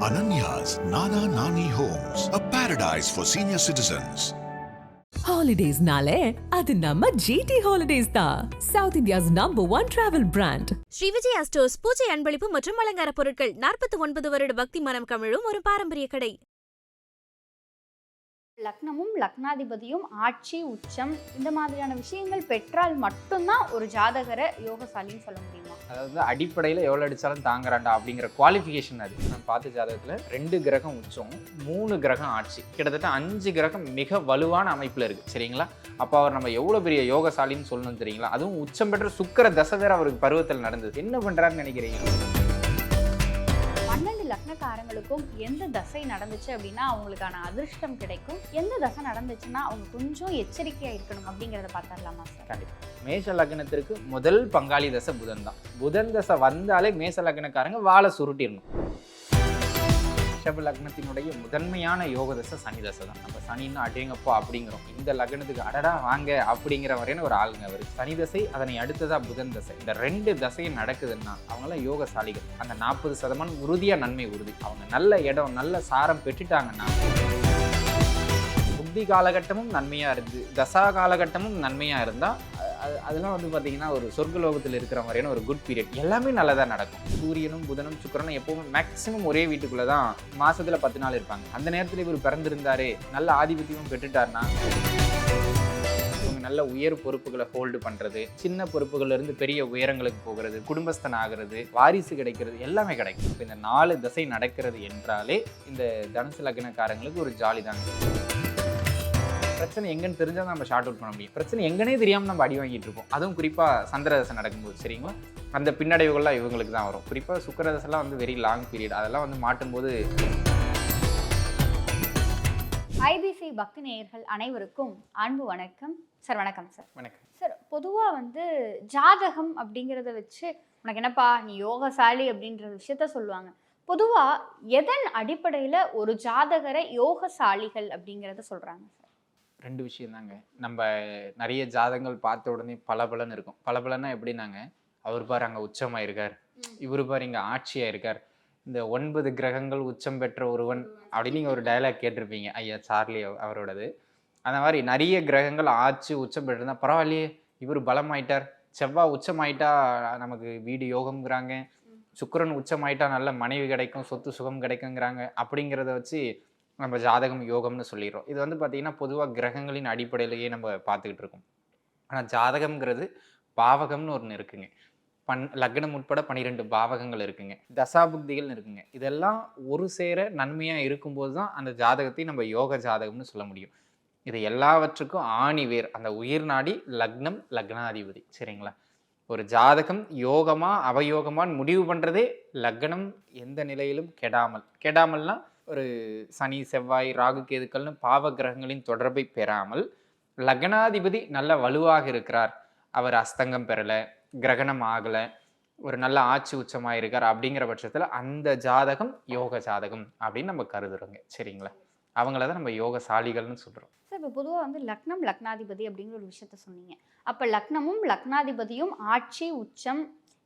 Ananya's Nana Nani Homes, a paradise for senior citizens. ஹாலிடேஸ்னாலே அது நம்ம ஜிடி ஹாலிடேஸ் தான் south India's number one travel brand Sri Vijaya stores பூஜை அன்பளிப்பு மற்றும் அலங்கார பொருட்கள் நாற்பத்தி ஒன்பது வருட பக்தி மனம் கமிழும் ஒரு பாரம்பரிய கடை. லக்னமும் லக்னாதிபதியும் ஆட்சி உச்சம் இந்த மாதிரியான விஷயங்கள் பெற்றால் மட்டும்தான் ஒரு ஜாதகரை யோகசாலின்னு சொல்ல முடியுமா? அதாவது அடிப்படையில் எவ்வளோ அடித்தாலும் தாங்குறாண்டா அப்படிங்கிற குவாலிஃபிகேஷன் அது. நான் பார்த்த ஜாதகத்தில் ரெண்டு கிரகம் உச்சம் மூணு கிரகம் ஆட்சி. கிட்டத்தட்ட அஞ்சு கிரகம் மிக வலுவான அமைப்பில் இருக்குது சரிங்களா? அப்போ அவர் நம்ம எவ்வளோ பெரிய யோகசாலின்னு சொல்லணும் தெரியுங்களா? அதுவும் உச்சம் பெற்ற சுக்கர தசை வேறு அவருக்கு பருவத்தில் நடந்தது. என்ன பண்ணுறாருன்னு நினைக்கிறீங்க? லக்னக்காரங்களுக்கும் எந்த தசை நடந்துச்சு அப்படின்னா அவங்களுக்கான அதிர்ஷ்டம் கிடைக்கும். எந்த தசை நடந்துச்சுன்னா அவங்க கொஞ்சம் எச்சரிக்கையா இருக்கணும் அப்படிங்கிறத பார்த்துடலாமா சார்? கண்டிப்பாக மேஷ லக்னத்திற்கு முதல் பங்காளி தசை புதன் தான். புதன் தசை வந்தாலே மேஷ லக்னக்காரங்க வாழை சுருட்டிடணும். ரிஷப லக்னத்தினுடைய முதன்மையான யோகதசை சனி தசை தான் நம்ம சனின்னு அடேங்கப்பா அப்படிங்கிறோம். இந்த லக்னத்துக்கு அடடா வாங்க அப்படிங்கிற வரையான ஒரு ஆளுங்க அவர். சனி தசை அதனை அடுத்ததா புதன் தசை. இந்த ரெண்டு தசையும் நடக்குதுன்னா அவங்களாம் யோகசாலிகள். அந்த நாற்பது சதமானம் உறுதியா நன்மை உறுதி. அவங்க நல்ல இடம் நல்ல சாரம் பெற்றுட்டாங்கன்னா புத்தி காலகட்டமும் நன்மையா இருந்து தசா காலகட்டமும் நன்மையா இருந்தா அதெல்லாம் வந்து பார்த்தீங்கன்னா ஒரு சொர்க்கலோகத்தில் இருக்கிற மாதிரியான ஒரு குட் பீரியட் எல்லாமே நல்லதாக நடக்கும். சூரியனும் புதனும் சுக்கிரனும் எப்பவும் மேக்ஸிமம் ஒரே வீட்டுக்குள்ளே தான் மாதத்தில் பத்து நாள் இருப்பாங்க. அந்த நேரத்தில் இவர் பிறந்திருந்தாரு நல்ல ஆதிபத்தியமும் பெற்றுட்டாருன்னா இவங்க நல்ல உயர் பொறுப்புகளை ஹோல்டு பண்ணுறது சின்ன பொறுப்புகள்ல இருந்து பெரிய உயரங்களுக்கு போகிறது குடும்பஸ்தன் ஆகிறது வாரிசு கிடைக்கிறது எல்லாமே கிடைக்கும். இப்போ இந்த நாலு திசை நடக்கிறது என்றாலே இந்த தனுசு லக்னக்காரங்களுக்கு ஒரு ஜாலி தாங்க பிரச்சனை எங்கன்னு தெரிஞ்சால் நம்ம ஷார்ட் அவுட் பண்ண முடியும். பிரச்சனை எங்கனே தெரியாமல் நம்ம அடி வாங்கிட்டு இருப்போம். அதுவும் குறிப்பாக சந்திரதசை நடக்கும்போது சரிங்களா? அந்த பின்னடைவுகள்லாம் இவங்களுக்கு தான் வரும். குறிப்பாக சுக்கரதசெல்லாம் வந்து வெரி லாங் பீரியட் அதெல்லாம் வந்து மாட்டும்போது ஐபிசி பக்தி நேயர்கள் அனைவருக்கும் அன்பு வணக்கம். சார் வணக்கம் சார். வணக்கம். சார் பொதுவாக வந்து ஜாதகம் அப்படிங்கிறத வச்சு உனக்கு என்னப்பா நீ யோகசாலி அப்படின்ற விஷயத்த சொல்லுவாங்க. பொதுவாக எதன் அடிப்படையில் ஒரு ஜாதகரை யோகசாலிகள் அப்படிங்கிறத சொல்கிறாங்க ரெண்டு விஷயம் தாங்க நம்ம நிறைய ஜாதகங்கள் பார்த்த உடனே பளபளன்னு இருக்கும். பளபளன்னா எப்படின்னாங்க? அவர் பாரு அங்கே உச்சமாக இருக்கார் இவர் பாரு இங்கே ஆட்சியாக இருக்கார் இந்த ஒன்பது கிரகங்கள் உச்சம் பெற்ற ஒருவன் அப்படின்னு நீங்கள் ஒரு டயலாக் கேட்டிருப்பீங்க. ஐயா சார்லி அவ- அவரோடது. அந்த மாதிரி நிறைய கிரகங்கள் ஆட்சி உச்சம் பெற்றிருந்தா பரவாயில்லையே இவர் பலமாயிட்டார். செவ்வாய் உச்சமாயிட்டா நமக்கு வீடு யோகம்ங்கிறாங்க. சுக்கிரன் உச்சமாயிட்டா நல்ல மனைவி கிடைக்கும் சொத்து சுகம் கிடைக்குங்கிறாங்க. அப்படிங்கிறத வச்சு நம்ம ஜாதகம் யோகம்னு சொல்லிடுறோம். இது வந்து பார்த்தீங்கன்னா பொதுவாக கிரகங்களின் அடிப்படையிலேயே நம்ம பார்த்துக்கிட்டு இருக்கோம். ஆனால் ஜாதகம்ங்கிறது பாவகம்னு ஒன்று இருக்குங்க. பன் லக்னம் உட்பட பன்னிரெண்டு பாவகங்கள் இருக்குங்க. தசாபுக்திகள் இருக்குங்க. இதெல்லாம் ஒரு சேர நன்மையாக இருக்கும்போது தான் அந்த ஜாதகத்தை நம்ம யோக ஜாதகம்னு சொல்ல முடியும். இது எல்லாவற்றுக்கும் ஆணி வேர். அந்த உயிர் நாடி லக்னம் லக்னாதிபதி. சரிங்களா? ஒரு ஜாதகம் யோகமாக அவயோகமான்னு முடிவு பண்ணுறதே லக்னம் எந்த நிலையிலும் கெடாமல். கெடாமல்னா ஒரு சனி செவ்வாய் ராகு கேதுக்கள்னு பாவ கிரகங்களின் தொடர்பை பெறாமல் லக்னாதிபதி நல்ல வலுவாக இருக்கிறார். அவர் அஸ்தங்கம் பெறலை கிரகணம் ஆகலை ஒரு நல்ல ஆட்சி உச்சமாக இருக்கார் அப்படிங்கிற பட்சத்தில் அந்த ஜாதகம் யோக ஜாதகம் அப்படின்னு நம்ம கருதுறோங்க. சரிங்களா? அவங்கள தான் நம்ம யோகசாலிகள்னு சொல்கிறோம் சார் இப்போ பொதுவாக வந்து லக்னம் லக்னாதிபதி அப்படிங்கிற ஒரு விஷயத்த சொன்னீங்க. அப்போ லக்னமும் லக்னாதிபதியும் ஆட்சி உச்சம்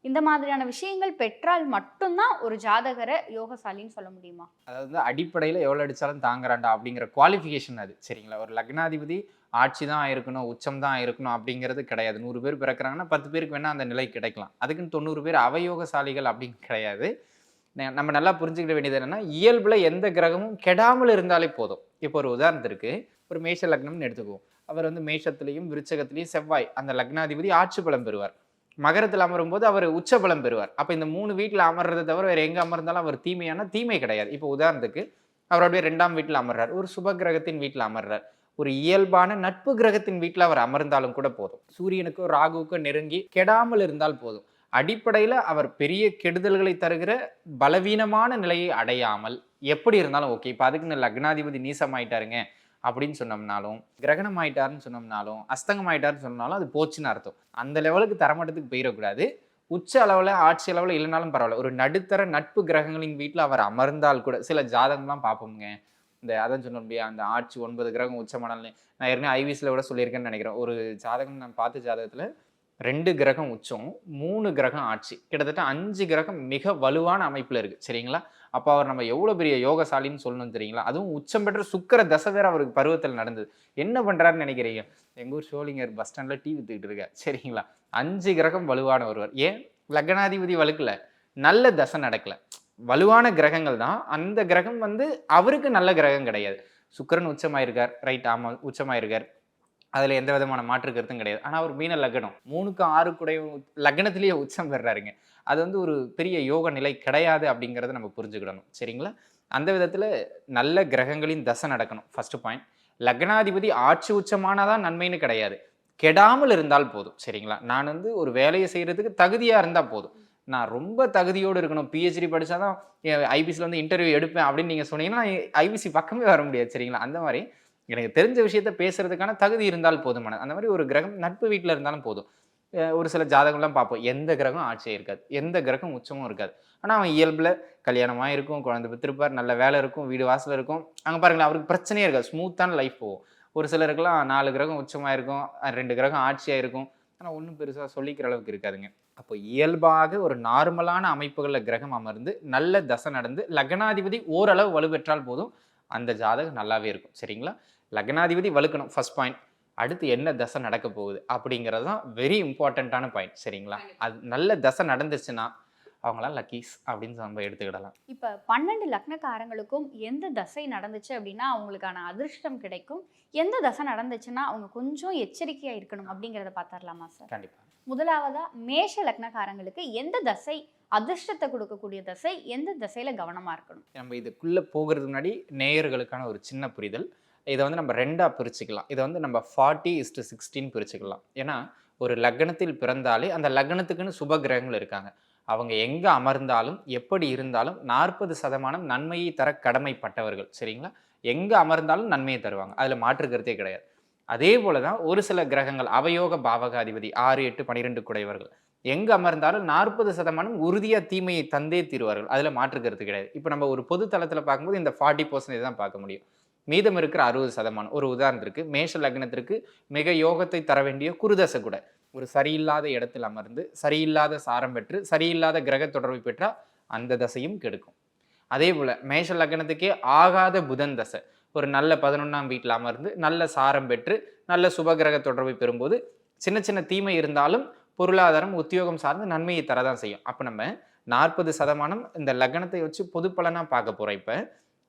இந்த மாதிரியான விஷயங்கள் பெற்றால் மட்டும்தான் ஒரு ஜாதகரை யோகசாலின்னு சொல்ல முடியுமா? அதாவது அடிப்படையில் எவ்வளோ அடித்தாலும் தாங்குறாண்டா அப்படிங்கிற குவாலிஃபிகேஷன் அது. சரிங்களா? ஒரு லக்னாதிபதி ஆட்சி தான் இருக்கணும் உச்சம் தான் இருக்கணும் அப்படிங்கிறது கிடையாது. நூறு பேர் பிறக்கிறாங்கன்னா பத்து பேருக்கு வேணால் அந்த நிலை கிடைக்கலாம். அதுக்குன்னு தொண்ணூறு பேர் அவயோகசாலிகள் அப்படின்னு கிடையாது. நம்ம நல்லா புரிஞ்சுக்கிட வேண்டியது என்னென்னா இயல்பில் எந்த கிரகமும் கெடாமல் இருந்தாலே போதும். இப்போ ஒரு உதாரணத்திற்கு ஒரு மேஷ லக்னம்னு எடுத்துக்குவோம். அவர் வந்து மேஷத்துலேயும் விருச்சகத்திலையும் செவ்வாய் அந்த லக்னாதிபதி ஆட்சி பலம் பெறுவார். மகரத்தில் அமரும் போது அவர் உச்சபலம் பெறுவார். அப்போ இந்த மூணு வீட்டில் அமர்றதை தவிர வேறு எங்கே அமர்ந்தாலும் அவர் தீமையான தீமை கிடையாது. இப்போ உதாரணத்துக்கு அவருடைய ரெண்டாம் வீட்டில் அமர்றார். ஒரு சுப கிரகத்தின் வீட்டில் அமர்றார். ஒரு இயல்பான நட்பு கிரகத்தின் வீட்டில் அவர் அமர்ந்தாலும் கூட போதும். சூரியனுக்கோ ராகுவுக்கோ நெருங்கி கெடாமல் இருந்தால் போதும். அடிப்படையில் அவர் பெரிய கெடுதல்களை தருகிற பலவீனமான நிலையை அடையாமல் எப்படி இருந்தாலும் ஓகே இப்போ அதுக்குன்னு லக்னாதிபதி நீசமாயிட்டாருங்க. அப்படின்னு சொன்னோம்னாலும் கிரகணம் ஆயிட்டாருன்னு சொன்னோம்னாலும் அஸ்தங்கம் ஆயிட்டாருன்னு சொன்னாலும் அது போச்சுன்னு அர்த்தம். அந்த லெவலுக்கு தரமட்டத்துக்கு போயிடக்கூடாது. உச்ச அளவில் ஆட்சி அளவில் இல்லைனாலும் பரவாயில்ல. ஒரு நடுத்தர நட்பு கிரகங்களின் வீட்டில் அவர் அமர்ந்தால் கூட சில ஜாதகம்லாம் பார்ப்போங்க இந்த அதான் சொன்னோம் இல்லையா அந்த ஆட்சி ஒன்பது கிரகம் உச்சமானாலே நான் ஏற்கனவே ஐவிஸில் கூட சொல்லியிருக்கேன்னு நினைக்கிறேன். ஒரு ஜாதகம் நான் பார்த்த ஜாதகத்தில் ரெண்டு கிரகம் உச்சம் மூணு கிரகம் ஆட்சி. கிட்டத்தட்ட அஞ்சு கிரகம் மிக வலுவான அமைப்பில் இருக்குது சரிங்களா? அப்போ அவர் நம்ம எவ்வளோ பெரிய யோகசாலின்னு சொல்லணும் தெரியுங்களா? அதுவும் உச்சம் பெற்ற சுக்கர தசை வேற அவருக்கு பருவத்தில் நடந்தது. என்ன பண்ணுறாருன்னு நினைக்கிறீங்க? எங்கள் ஊர் ஷோலிங்கர் பஸ் ஸ்டாண்டில் டீ வித்துக்கிட்டு இருக்கார். சரிங்களா? அஞ்சு கிரகம் வலுவான ஒருவர். ஏன்? லக்னாதிபதி வலுக்கல. நல்ல தசை நடக்கல. வலுவான கிரகங்கள் தான். அந்த கிரகம் வந்து அவருக்கு நல்ல கிரகம் கிடையாது. சுக்கரன் உச்சமாயிருக்கார். ரைட் ஆமாம் உச்சமாயிருக்கார். அதில் எந்த விதமான மாற்று கருத்தும் கிடையாது. ஆனால் அவர் மீன லக்னம். மூணுக்கு ஆறு கூட லக்னத்திலேயே உச்சம் பெறாருங்க. அது வந்து ஒரு பெரிய யோக நிலை கிடையாது அப்படிங்கிறத நம்ம புரிஞ்சுக்கிடணும். சரிங்களா? அந்த விதத்தில் நல்ல கிரகங்களின் தசை நடக்கணும். ஃபர்ஸ்ட் பாயிண்ட் லக்னாதிபதி ஆட்சி உச்சமானதான் நன்மைன்னு கிடையாது. கெடாமல் இருந்தால் போதும். சரிங்களா? நான் வந்து ஒரு வேலையை செய்கிறதுக்கு தகுதியாக இருந்தால் போதும். நான் ரொம்ப தகுதியோடு இருக்கணும். பிஹெச்டி படித்தா தான் ஐபிசியில் வந்து இன்டர்வியூ எடுப்பேன் அப்படின்னு நீங்கள் சொன்னீங்கன்னா ஐபிசி பக்கமே வர முடியாது. சரிங்களா? அந்த மாதிரி எனக்கு தெரிஞ்ச விஷயத்த பேசுறதுக்கான தகுதி இருந்தால் போதுமான அந்த மாதிரி ஒரு கிரகம் நட்பு வீட்டில் இருந்தாலும் போதும். ஒரு சில ஜாதகம்லாம் பார்ப்போம். எந்த கிரகம் ஆட்சியே இருக்காது. எந்த கிரகம் உச்சமும் இருக்காது. ஆனால் அவன் இயல்பில் கல்யாணமாக இருக்கும் குழந்தை பெற்றிருப்பார் நல்ல வேலை இருக்கும் வீடு வாசல் இருக்கும். அங்கே பாருங்களேன் அவருக்கு பிரச்சனையே இருக்காது. ஸ்மூத்தான லைஃப் போகும். ஒரு சிலருக்குலாம் நாலு கிரகம் உச்சமாக இருக்கும் ரெண்டு கிரகம் ஆட்சியாக இருக்கும். ஆனால் ஒன்றும் பெருசாக சொல்லிக்கிற அளவுக்கு இருக்காதுங்க. அப்போ இயல்பாக ஒரு நார்மலான அமைப்புகளில் கிரகம் அமர்ந்து நல்ல தசை நடந்து லக்னாதிபதி ஓரளவு வலுப்பெற்றால் போதும். அந்த ஜாதகம் நல்லாவே இருக்கும். சரிங்களா? லக்னாதிபதி வலுக்கணும். ஃபர்ஸ்ட் பாயிண்ட் அடுத்து என்ன தசை நடக்க போகுது அப்படிங்கிறது தான் வெரி இம்பார்ட்டண்ட்டான பாயிண்ட் சரிங்களா? அது நல்ல தசை நடந்துச்சுன்னா அவங்களாம் லக்கீஸ் அப்படின்னு நம்ம எடுத்துக்கிடலாம். இப்போ பன்னெண்டு லக்னக்காரங்களுக்கும் எந்த தசை நடந்துச்சு அப்படின்னா அவங்களுக்கான அதிர்ஷ்டம் கிடைக்கும். எந்த தசை நடந்துச்சுன்னா அவங்க கொஞ்சம் எச்சரிக்கையாக இருக்கணும் அப்படிங்கிறத பார்த்துடலாமா சார் கண்டிப்பாக முதலாவதா மேஷ லக்னக்காரங்களுக்கு எந்த தசை அதிர்ஷ்டத்தை கொடுக்கக்கூடிய தசை எந்த திசையில கவனமா இருக்கணும்? நம்ம இதுக்குள்ளே போகிறதுக்கு முன்னாடி நேயர்களுக்கான ஒரு சின்ன புரிதல். இதை வந்து நம்ம ரெண்டாக பிரிச்சுக்கலாம். இதை வந்து நம்ம ஃபார்ட்டி இஸ்டு சிக்ஸ்டீன் பிரிச்சுக்கலாம். ஏன்னா ஒரு லக்னத்தில் பிறந்தாலே அந்த லக்னத்துக்குன்னு சுப கிரகங்கள் இருக்காங்க. அவங்க எங்கே அமர்ந்தாலும் எப்படி இருந்தாலும் நாற்பது சதமானம் நன்மையை தர கடமைப்பட்டவர்கள். சரிங்களா? எங்கே அமர்ந்தாலும் நன்மையை தருவாங்க. அதில் மாற்று கருத்தே கிடையாது. அதே போல தான் ஒரு சில கிரகங்கள் அவயோக பாவகாதிபதி ஆறு எட்டு பன்னிரெண்டு குடையவர்கள். எங்கே அமர்ந்தாலும் நாற்பது சதமானம் உறுதியாக தீமையை தந்தே தீருவார்கள். அதில் மாற்று கருத்து கிடையாது. இப்போ நம்ம ஒரு பொது தளத்தில் பார்க்கும்போது இந்த ஃபார்ட்டி பர்சன்டேஜ் தான் பார்க்க முடியும். மீதம் இருக்கிற அறுபது சதமானம் ஒரு உதாரணத்திற்கு மேஷ லக்னத்திற்கு மிக யோகத்தை தர வேண்டிய குருதசை கூட. ஒரு சரியில்லாத இடத்தில் அமர்ந்து சரியில்லாத சாரம் பெற்று சரியில்லாத கிரக தொடர்பு பெற்றால் அந்த தசையும் கெடுக்கும். அதே போல் மேஷ லக்னத்துக்கே ஆகாத புதன் தசை. ஒரு நல்ல பதினொன்றாம் வீட்டில் அமர்ந்து நல்ல சாரம் பெற்று நல்ல சுபகிரக தொடர்பை பெறும்போது சின்ன சின்ன தீமை இருந்தாலும் பொருளாதாரம் உத்தியோகம் சார்ந்து நன்மையை தரதான் செய்யும். அப்போ நம்ம நாற்பது சதமானம் இந்த லக்னத்தை வச்சு பொது பலனாக பார்க்க போகிறோம் இப்போ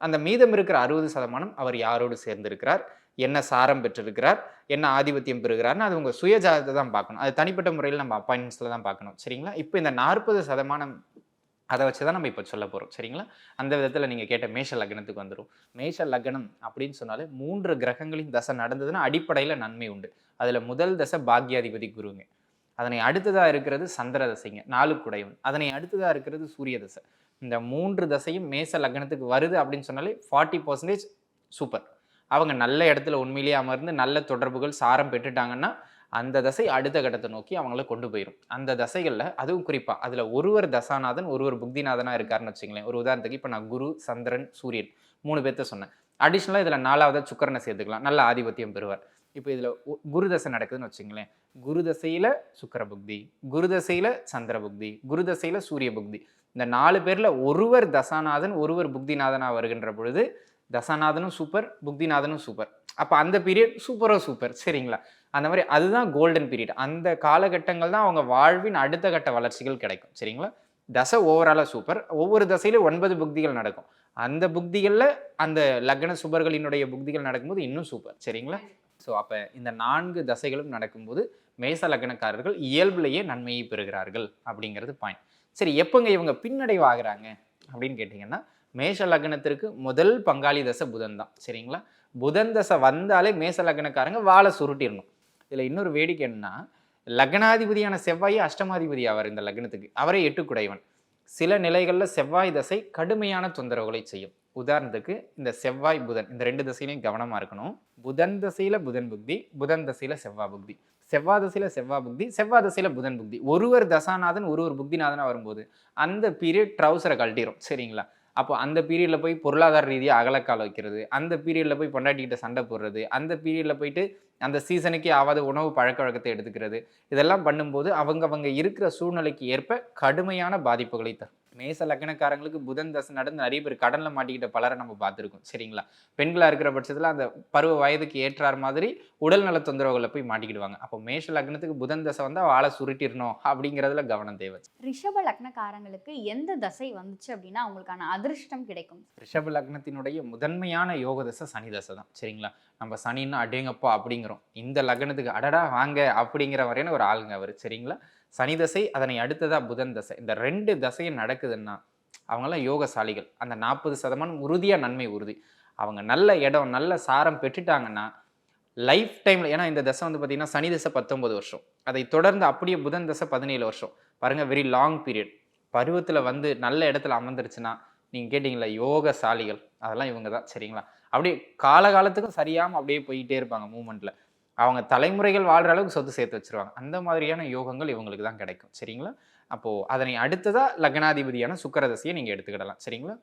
அந்த மீதம் இருக்கிற அறுபது சதமானம் அவர் யாரோடு சேர்ந்திருக்கிறார்? என்ன சாரம் பெற்றிருக்கிறார்? என்ன ஆதிபத்தியம் பெறுகிறார்னு அது உங்கள் சுயஜாதத்தை தான் பார்க்கணும். அது தனிப்பட்ட முறையில் நம்ம அப்பாயின்மெண்ட்ஸில் தான் பார்க்கணும். சரிங்களா? இப்போ இந்த நாற்பது சதமானம் அதை வச்சு தான் நம்ம இப்போ சொல்ல போகிறோம் சரிங்களா? அந்த விதத்தில் நீங்கள் கேட்ட மேஷ லக்னத்துக்கு வந்துடும் மேஷ லக்னம் அப்படின்னு சொன்னாலே மூன்று கிரகங்களின் தசை நடந்ததுன்னா அடிப்படையில் நன்மை உண்டு. அதில் முதல் தசை பாக்யாதிபதி குருங்க. அதனை அடுத்ததாக இருக்கிறது சந்திர தசைங்க. நாலு குடையவன் அதனை அடுத்ததாக இருக்கிறது சூரிய தசை. இந்த மூன்று தசையும் மேச லக்னத்துக்கு வருது அப்படின்னு சொன்னாலே ஃபார்ட்டி பர்சன்டேஜ் சூப்பர் அவங்க நல்ல இடத்துல உண்மையிலேயே அமர்ந்து நல்ல தொடர்புகள் சாரம் பெற்றுட்டாங்கன்னா அந்த தசை அடுத்த கட்டத்தை நோக்கி அவங்கள கொண்டு போயிடும் அந்த தசைகளில் அதுவும் குறிப்பாக அதில் ஒருவர் தசாநாதன் ஒருவர் புக்திநாதனாக இருக்காருன்னு வச்சுங்களேன் ஒரு உதாரணத்துக்கு இப்போ நான் குரு சந்திரன் சூரியன் மூணு பேர்த்த சொன்னேன். அடிஷ்னலாக இதில் நாலாவது சுக்கரனை சேர்த்துக்கலாம். நல்ல ஆதிபத்தியம் பெறுவார். இப்போ இதில் குரு தசை நடக்குதுன்னு வச்சுங்களேன் குரு தசையில் சுக்கர புக்தி குரு தசையில் சந்திர புக்தி குரு தசையில் சூரிய புக்தி. இந்த நாலு பேரில் ஒருவர் தசாநாதன் ஒருவர் புக்திநாதனாக வருகின்ற பொழுது தசாநாதனும் சூப்பர் புக்திநாதனும் சூப்பர் அப்போ அந்த பீரியட் சூப்பரோ சூப்பர் சரிங்களா? அந்த மாதிரி அதுதான் கோல்டன் பீரியட் அந்த காலகட்டங்கள் தான் அவங்க வாழ்வின் அடுத்த கட்ட வளர்ச்சிகள் கிடைக்கும் சரிங்களா? தசை ஓவராலாக சூப்பர் ஒவ்வொரு தசையிலும் ஒன்பது புக்திகள் நடக்கும். அந்த புக்திகளில் அந்த லக்ன சுபர்களினுடைய புக்திகள் நடக்கும்போது இன்னும் சூப்பர் சரிங்களா? ஸோ அப்போ இந்த நான்கு தசைகளும் நடக்கும்போது மேச லக்னக்காரர்கள் இயல்புலேயே நன்மையை பெறுகிறார்கள் அப்படிங்கிறது பாயிண்ட் சரி எப்போங்க இவங்க பின்னடைவாகிறாங்க? அப்படின்னு கேட்டிங்கன்னா மேஷ லக்னத்திற்கு முதல் பங்காளி தசை புதன் தான். சரிங்களா? புதன் தசை வந்தாலே மேச லக்னக்காரங்க வாழை சுருட்டிடணும் இதில் இன்னொரு வேடிக்கை என்னன்னா லக்னாதிபதியான செவ்வாய் அஷ்டமாதிபதி ஆவார் இந்த லக்னத்துக்கு. அவரே எட்டுக்குடையவன். சில நிலைகளில் செவ்வாய் தசை கடுமையான தொந்தரவுகளை செய்யும். உதாரணத்துக்கு இந்த செவ்வாய் புதன் இந்த ரெண்டு தசையிலையும் கவனமாக இருக்கணும். புதன் தசையில் புதன் புக்தி புதன் தசையில் செவ்வாய் புக்தி. செவ்வாய் தசையில் செவ்வாய் புக்தி செவ்வாய் தசையில் புதன் புக்தி ஒருவர் தசாநாதன் ஒருவர் புக்திநாதனாக வரும்போது அந்த பீரியட் ட்ரௌசரை கழட்டிடும் சரிங்களா? அப்போ அந்த பீரியடில் போய் பொருளாதார ரீதியாக அகலக்கால் வைக்கிறது அந்த பீரியடில் போய் பொண்டாட்டிக்கிட்ட சண்டை போடுறது அந்த பீரியடில் போயிட்டு அந்த சீசனுக்கே ஆகாத உணவு பழக்க வழக்கத்தை எடுத்துக்கிறது இதெல்லாம் பண்ணும்போது அவங்க அவங்க இருக்கிற சூழ்நிலைக்கு ஏற்ப கடுமையான பாதிப்புகளை தரும். மேச லக்னக்காரங்களுக்கு புதன் தசை நடந்து நிறைய பேர் கடன்ல மாட்டிக்கிட்ட பலரை நம்ம பார்த்துருக்கோம். சரிங்களா? பெண்களா இருக்கிற பட்சத்துல அந்த பருவ வயதுக்கு ஏற்றார் மாதிரி உடல் நல தொந்தரவுகளை போய் மாட்டிக்கிடுவாங்க. அப்போ மேஷ லக்னத்துக்கு புதன் தசை வந்து வாழை சுருட்டிடணும் அப்படிங்கிறதுல கவனம் தேவை. ரிஷப லக்னக்காரங்களுக்கு எந்த தசை வந்துச்சு அப்படின்னா அவங்களுக்கான அதிர்ஷ்டம் கிடைக்கும். ரிஷப லக்னத்தினுடைய முதன்மையான யோக தசை சனி தசை தான். சரிங்களா? நம்ம சனின்னா அடேங்கப்பா அப்படிங்கிறோம். இந்த லக்னத்துக்கு அடடா வாங்க அப்படிங்கிற வரையான ஒரு ஆளுங்க அவர். சரிங்களா? சனி தசை அதனை அடுத்ததா புதன் தசை. இந்த ரெண்டு தசையும் நடக்குதுன்னா அவங்கெல்லாம் யோகசாலிகள். அந்த நாற்பது சதமானம் உறுதியாக நன்மை உறுதி. அவங்க நல்ல இடம் நல்ல சாரம் பெற்றுட்டாங்கன்னா லைஃப் டைமில் ஏன்னா இந்த தசை வந்து பார்த்தீங்கன்னா சனி தசை பத்தொம்பது வருஷம். அதை தொடர்ந்து அப்படியே புதன் தசை பதினேழு வருஷம். பாருங்கள் வெரி லாங் பீரியட் பருவத்தில் வந்து நல்ல இடத்துல அமர்ந்துருச்சுன்னா நீங்கள் கேட்டிங்களா யோகசாலிகள். அதெல்லாம் இவங்க தான் சரிங்களா? அப்படியே காலகாலத்துக்கும் சரியாமல் அப்படியே போயிட்டே இருப்பாங்க மூமெண்ட்டில் அவங்க தலைமுறைகள் வாழ்கிற அளவுக்கு சொத்து சேர்த்து வச்சுருவாங்க. அந்த மாதிரியான யோகங்கள் இவங்களுக்கு தான் கிடைக்கும். சரிங்களா? அப்போது அதனை அடுத்ததாக லக்னாதிபதியான சுக்கரதசையை நீங்கள் எடுத்துக்கிடலாம். சரிங்களா?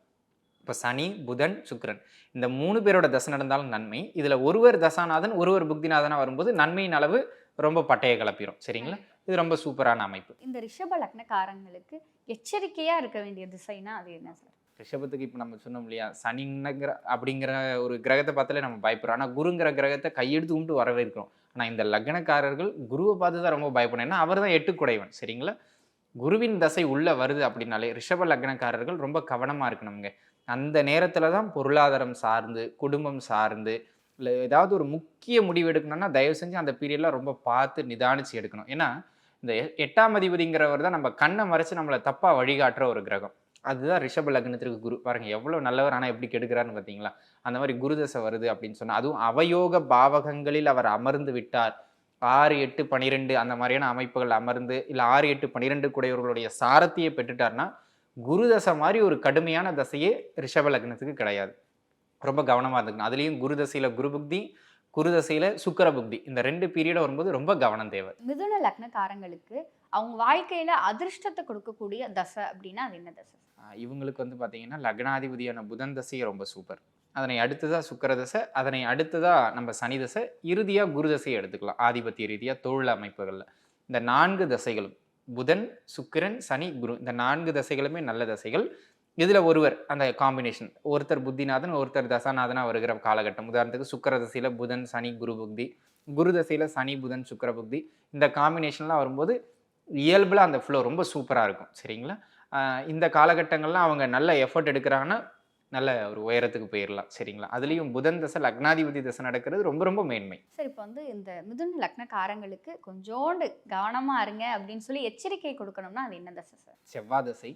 இப்போ சனி புதன் சுக்கரன். இந்த மூணு பேரோட தசை நடந்தாலும் நன்மை. இதில் ஒருவர் தசாநாதன் ஒருவர் புக்திநாதனாக வரும்போது நன்மையின் அளவு ரொம்ப பட்டையை கிளப்பிடும் சரிங்களா? இது ரொம்ப சூப்பரான அமைப்பு. இந்த ரிஷப லக்னக்காரங்களுக்கு எச்சரிக்கையாக இருக்க வேண்டிய திசைனா அது என்ன சார்? ரிஷபத்துக்கு இப்போ நம்ம சொன்னோம் இல்லையா? சனிங்கிற அப்படிங்கிற ஒரு கிரகத்தை பார்த்தாலே நம்ம பயப்படுறோம். ஆனால் குருங்கிற கிரகத்தை கையெடுத்து கும்பிட்டு வரவேற்கிறோம். ஆனால் இந்த லக்னக்காரர்கள் குருவை பார்த்து தான் ரொம்ப பயப்படணும். ஏன்னா அவர் தான் எட்டுக்குடையவன். சரிங்களா? குருவின் தசை உள்ளே வருது அப்படின்னாலே ரிஷப லக்னக்காரர்கள் ரொம்ப கவனமாக இருக்கணுங்க அந்த நேரத்தில் தான் பொருளாதாரம் சார்ந்து குடும்பம் சார்ந்து இல்லை ஏதாவது ஒரு முக்கிய முடிவு எடுக்கணும்னா தயவு செஞ்சு அந்த பீரியட்லாம் ரொம்ப பார்த்து நிதானிச்சு எடுக்கணும். ஏன்னா இந்த எட்டாம் அதிபதிங்கிறவர் தான் நம்ம கண்ணை மறைச்சு நம்மளை தப்பாக வழிகாட்டுற ஒரு கிரகம். அதுதான் ரிஷப லக்னத்திற்கு குரு. பாருங்க எவ்வளோ நல்லவர் ஆனால் எப்படி கெடுக்கிறாருன்னு பார்த்தீங்களா அந்த மாதிரி குருதசை வருது அப்படின்னு சொன்னா அதுவும் அவயோக பாவகங்களில் அவர் அமர்ந்து விட்டார். ஆறு எட்டு பனிரெண்டு அந்த மாதிரியான அமைப்புகள் அமர்ந்து இல்லை ஆறு எட்டு பனிரெண்டு கூடையவர்களுடைய சாரத்தியை பெற்றுட்டார்னா குருதசை மாதிரி ஒரு கடுமையான தசையே ரிஷப லக்னத்துக்கு கிடையாது. ரொம்ப கவனமாக இருந்துக்கணும். அதுலேயும் குருதசையில் குரு புக்தி குருதசையில் சுக்கிர புக்தி. இந்த ரெண்டு பீரியடும் வரும்போது ரொம்ப கவனம் தேவை. மிதுன லக்னக்காரங்களுக்கு அவங்க வாழ்க்கையில அதிர்ஷ்டத்தை கொடுக்கக்கூடிய தசை அப்படின்னா அது என்ன தசை? இவங்களுக்கு வந்து பார்த்திங்கன்னா லக்னாதிபதியான புதன் தசையை ரொம்ப சூப்பர் அதனை அடுத்ததாக சுக்கிர தசை அதனை அடுத்ததாக நம்ம சனி தசை இறுதியாக குரு தசையை எடுத்துக்கலாம். ஆதிபத்திய ரீதியாக தொழில் அமைப்புகளில். இந்த நான்கு தசைகளும் புதன் சுக்கிரன் சனி குரு இந்த நான்கு தசைகளுமே நல்ல தசைகள். இதில் ஒருவர் அந்த காம்பினேஷன் ஒருத்தர் புத்திநாதன் ஒருத்தர் தசாநாதனாக வருகிற காலகட்டம். உதாரணத்துக்கு சுக்கர தசையில் புதன் சனி குரு புக்தி குரு தசையில் சனி புதன் சுக்கர புக்தி இந்த காம்பினேஷன்லாம் வரும்போது இயல்பில் அந்த ஃப்ளோ ரொம்ப சூப்பராக இருக்கும். சரிங்களா? இந்த காலகட்டங்கள்லாம் அவங்க நல்ல எஃபர்ட் எடுக்கிறாங்கன்னா நல்ல ஒரு உயரத்துக்கு போயிடலாம் சரிங்களா? அதுலேயும் புதன் தசை லக்னாதிபதி தசை நடக்கிறது ரொம்ப ரொம்ப மேன்மை. சரி இப்போ வந்து இந்த மிதுன லக்னக்காரங்களுக்கு கொஞ்சோண்டு கவனமா இருங்க அப்படின்னு சொல்லி எச்சரிக்கை கொடுக்கணும்னா அது என்ன தசை சார்? செவ்வாய் தசை.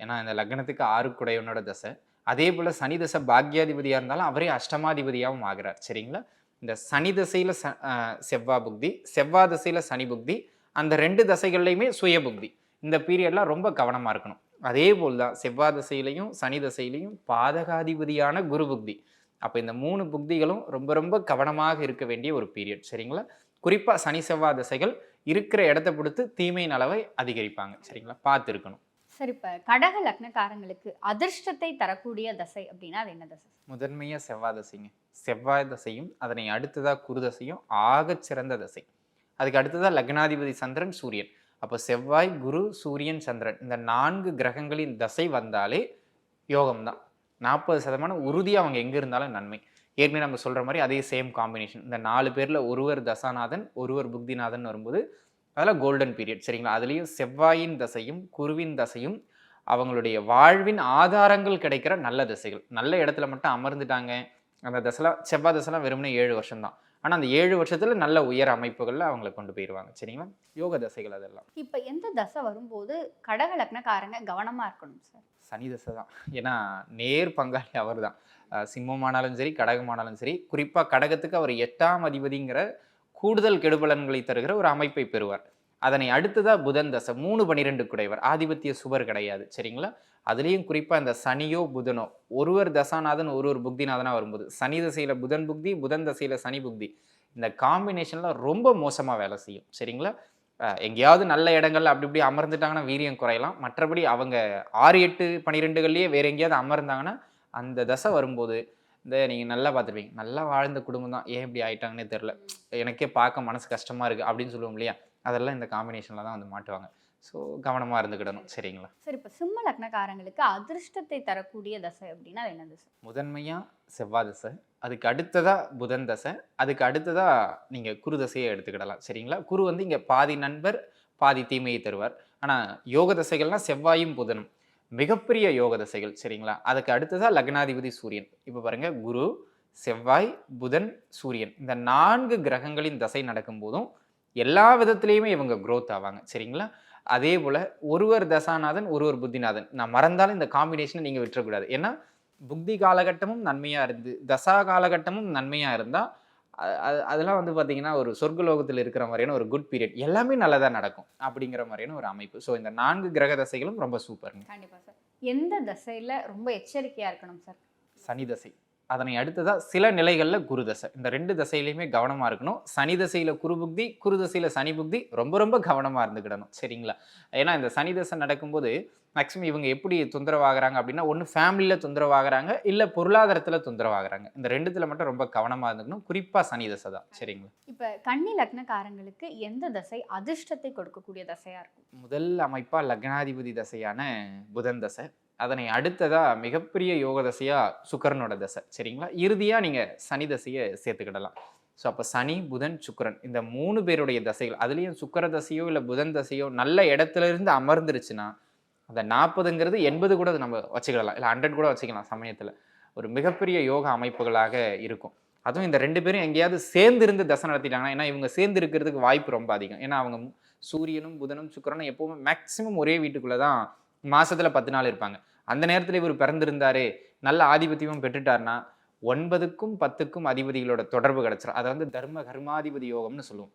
ஏன்னா இந்த லக்னத்துக்கு ஆறு குடையவனோட தசை. அதே போல் சனி தசை பாக்யாதிபதியாக இருந்தாலும் அவரே அஷ்டமாதிபதியாகவும் ஆகிறார். சரிங்களா? இந்த சனி தசையில் ச ஆஹ் செவ்வாய் புக்தி செவ்வாய் தசையில் சனி புக்தி அந்த ரெண்டு தசைகள்லையுமே சுய புக்தி. இந்த பீரியட்லாம் ரொம்ப கவனமாக இருக்கணும். அதே போல் தான் செவ்வாய் தசையிலையும் சனி தசையிலையும் பாதகாதிபதியான குரு புக்தி. அப்போ இந்த மூணு புக்திகளும் ரொம்ப ரொம்ப கவனமாக இருக்க வேண்டிய ஒரு பீரியட் சரிங்களா? குறிப்பாக சனி செவ்வாய் தசைகள் இருக்கிற இடத்த பொறுத்து தீமையின் அளவை அதிகரிப்பாங்க. சரிங்களா? பார்த்து இருக்கணும் சரி இப்போ கடக லக்னக்காரங்களுக்கு அதிர்ஷ்டத்தை தரக்கூடிய தசை அப்படின்னா அது என்ன தசை? முதன்மையாக செவ்வாய் தசைங்க. செவ்வாய் தசையும் அதனை அடுத்ததாக குரு தசையும் ஆகச் சிறந்த தசை. அதுக்கு அடுத்ததாக லக்னாதிபதி சந்திரன் சூரியன். அப்போ செவ்வாய் குரு சூரியன் சந்திரன் இந்த நான்கு கிரகங்களின் தசை வந்தாலே யோகம்தான். நாற்பது சதமானம் உறுதியாக அவங்க எங்கே இருந்தாலும் நன்மை. ஏற்கனவே நம்ம சொல்கிற மாதிரி அதே சேம் காம்பினேஷன் இந்த நாலு பேரில் ஒருவர் தசாநாதன் ஒருவர் புக்திநாதன் வரும்போது அதெல்லாம் கோல்டன் பீரியட் சரிங்களா? அதுலேயும் செவ்வாயின் தசையும் குருவின் தசையும் அவங்களுடைய வாழ்வின் ஆதாரங்கள் கிடைக்கிற நல்ல திசைகள். நல்ல இடத்துல மட்டும் அமர்ந்துட்டாங்க. அந்த தசைலாம் செவ்வாய் தசைலாம் வெறுமனே ஏழு வருஷம்தான். ஆனால் அந்த ஏழு வருஷத்துல நல்ல உயர் அமைப்புகளில் அவங்கள கொண்டு போயிடுவாங்க சரிங்களா? யோக தசைகள் அதெல்லாம். இப்போ எந்த தசை வரும்போது கடக லக்னக்காரங்க கவனமா இருக்கணும் சார் சனி தசை தான். ஏன்னா நேர் பங்காளி அவர் தான் சிம்மமானாலும் சரி கடகமானாலும் சரி குறிப்பாக கடகத்துக்கு அவர் எட்டாம் அதிபதிங்கிற கூடுதல் கெடுபலன்களை தருகிற ஒரு அமைப்பை பெறுவார். அதனை அடுத்ததா புதன் தசை மூணு பனிரெண்டு குடைவர் ஆதிபத்திய சுவர் கிடையாது. சரிங்களா? அதுலேயும் குறிப்பாக இந்த சனியோ புதனோ ஒருவர் தசாநாதன் ஒரு புக்திநாதனாக வரும்போது சனி தசையில் புதன் புக்தி புதன் தசையில் சனி புக்தி இந்த காம்பினேஷனில் ரொம்ப மோசமாக வேலை செய்யும். சரிங்களா? எங்கேயாவது நல்ல இடங்கள்ல அப்படி இப்படி அமர்ந்துட்டாங்கன்னா வீரியம் குறையலாம். மற்றபடி அவங்க ஆறு எட்டு பன்னிரெண்டுகள்லேயே வேற எங்கேயாவது அமர்ந்தாங்கன்னா அந்த தசை வரும்போது இந்த நீங்கள் நல்லா பார்த்துருப்பீங்க. நல்லா வாழ்ந்த குடும்பம் தான். ஏன் இப்படி ஆயிட்டாங்கன்னே தெரில எனக்கே பார்க்க மனசு கஷ்டமாக இருக்குது அப்படின்னு சொல்லுவோம் இல்லையா? அதெல்லாம் இந்த காம்பினேஷனில் தான் வந்து மாட்டுவாங்க. ஸோ கவனமாக இருந்துக்கிடணும் சரிங்களா? சரி இப்போ சிம்ம லக்னக்காரங்களுக்கு அதிர்ஷ்டத்தை தரக்கூடிய தசை அப்படின்னா அது என்ன தசை? முதன்மையாக செவ்வாய் தசை அதுக்கு அடுத்ததாக புதன் தசை அதுக்கு அடுத்ததாக நீங்கள் குரு தசையை எடுத்துக்கிடலாம். சரிங்களா? குரு வந்து இங்கே பாதி நண்பர் பாதி தீமையை தருவார். ஆனால் யோக தசைகள்னால் செவ்வாயும் புதனும். மிகப்பெரிய யோக தசைகள். சரிங்களா? அதுக்கு அடுத்ததாக லக்னாதிபதி சூரியன். இப்போ பாருங்க குரு செவ்வாய் புதன் சூரியன். இந்த நான்கு கிரகங்களின் தசை நடக்கும்போதும் எல்லா விதத்துலேயுமே இவங்க growth ஆவாங்க. சரிங்களா? அதே போல் ஒருவர் தசாநாதன் ஒருவர் புத்திநாதன். நான் மறந்தாலும் இந்த காம்பினேஷனை நீங்கள் விட்டுறக்கூடாது. ஏன்னா புத்தி காலகட்டமும் நன்மையாக இருந்து தசா காலகட்டமும் நன்மையாக இருந்தால் அதெல்லாம் வந்து பார்த்தீங்கன்னா ஒரு சொர்க்கலோகத்தில் இருக்கிற மாதிரியான ஒரு குட் பீரியட் எல்லாமே நல்லதாக நடக்கும் அப்படிங்கிற மாதிரியான ஒரு அமைப்பு. ஸோ இந்த நான்கு கிரக தசைகளும் ரொம்ப சூப்பருங்க கண்டிப்பா சார் எந்த தசையில ரொம்ப எச்சரிக்கையா இருக்கணும் சார் சனி தசை. அதனை அடுத்ததா சில நிலைகளில் குரு தசை. இந்த ரெண்டு தசையிலையுமே கவனமாக இருக்கணும். சனி தசையில் குரு புக்தி குரு தசையில் சனி புக்தி ரொம்ப ரொம்ப கவனமாக இருந்துக்கிடணும். சரிங்களா? ஏன்னா இந்த சனி தசை நடக்கும்போது மேக்ஸிமம் இவங்க எப்படி தொந்தரவாகிறாங்க அப்படின்னா ஒன்று ஃபேமிலியில் தொந்தரவாகிறாங்க இல்லை பொருளாதாரத்தில் தொந்தரவாகிறாங்க. இந்த ரெண்டுத்தில் மட்டும் ரொம்ப கவனமாக இருந்துக்கணும். குறிப்பாக சனி தசை தான். சரிங்களா? இப்ப கன்னி லக்னக்காரங்களுக்கு எந்த தசை அதிர்ஷ்டத்தை கொடுக்கக்கூடிய தசையா இருக்கும்? முதல் அமைப்பாக லக்னாதிபதி தசையான புதன் தசை. அதனை அடுத்ததாக மிகப்பெரிய யோக தசையா சுக்கரனோட தசை சரிங்களா? இறுதியாக நீங்கள் சனி தசையை சேர்த்துக்கிடலாம். ஸோ அப்போ சனி புதன் சுக்கிரன் இந்த மூணு பேருடைய தசைகள் அதுலேயும் சுக்கர தசையோ இல்லை புதன் தசையோ நல்ல இடத்துல இருந்து அமர்ந்துருச்சுன்னா அந்த நாற்பதுங்கிறது எண்பது கூட நம்ம வச்சுக்கிடலாம். இல்லை ஹண்ட்ரட் கூட வச்சுக்கலாம் சமயத்தில். ஒரு மிகப்பெரிய யோக அமைப்புகளாக இருக்கும். அதுவும் இந்த ரெண்டு பேரும் எங்கேயாவது சேர்ந்து இருந்து தசை நடத்திட்டாங்கன்னா ஏன்னா இவங்க சேர்ந்து இருக்கிறதுக்கு வாய்ப்பு ரொம்ப அதிகம். ஏன்னா அவங்க சூரியனும் புதனும் சுக்கிரனும் எப்போவுமே மேக்சிமம் ஒரே வீட்டுக்குள்ளே தான் மாதத்தில் பத்து நாள் இருப்பாங்க. அந்த நேரத்தில் இவர் பிறந்திருந்தாரு நல்ல ஆதிபத்தியமும் பெற்றுட்டாருன்னா ஒன்பதுக்கும் பத்துக்கும் அதிபதிகளோட தொடர்பு கிடச்சிரும். அதை வந்து தர்ம கர்மாதிபதி யோகம்னு சொல்லுவோம்.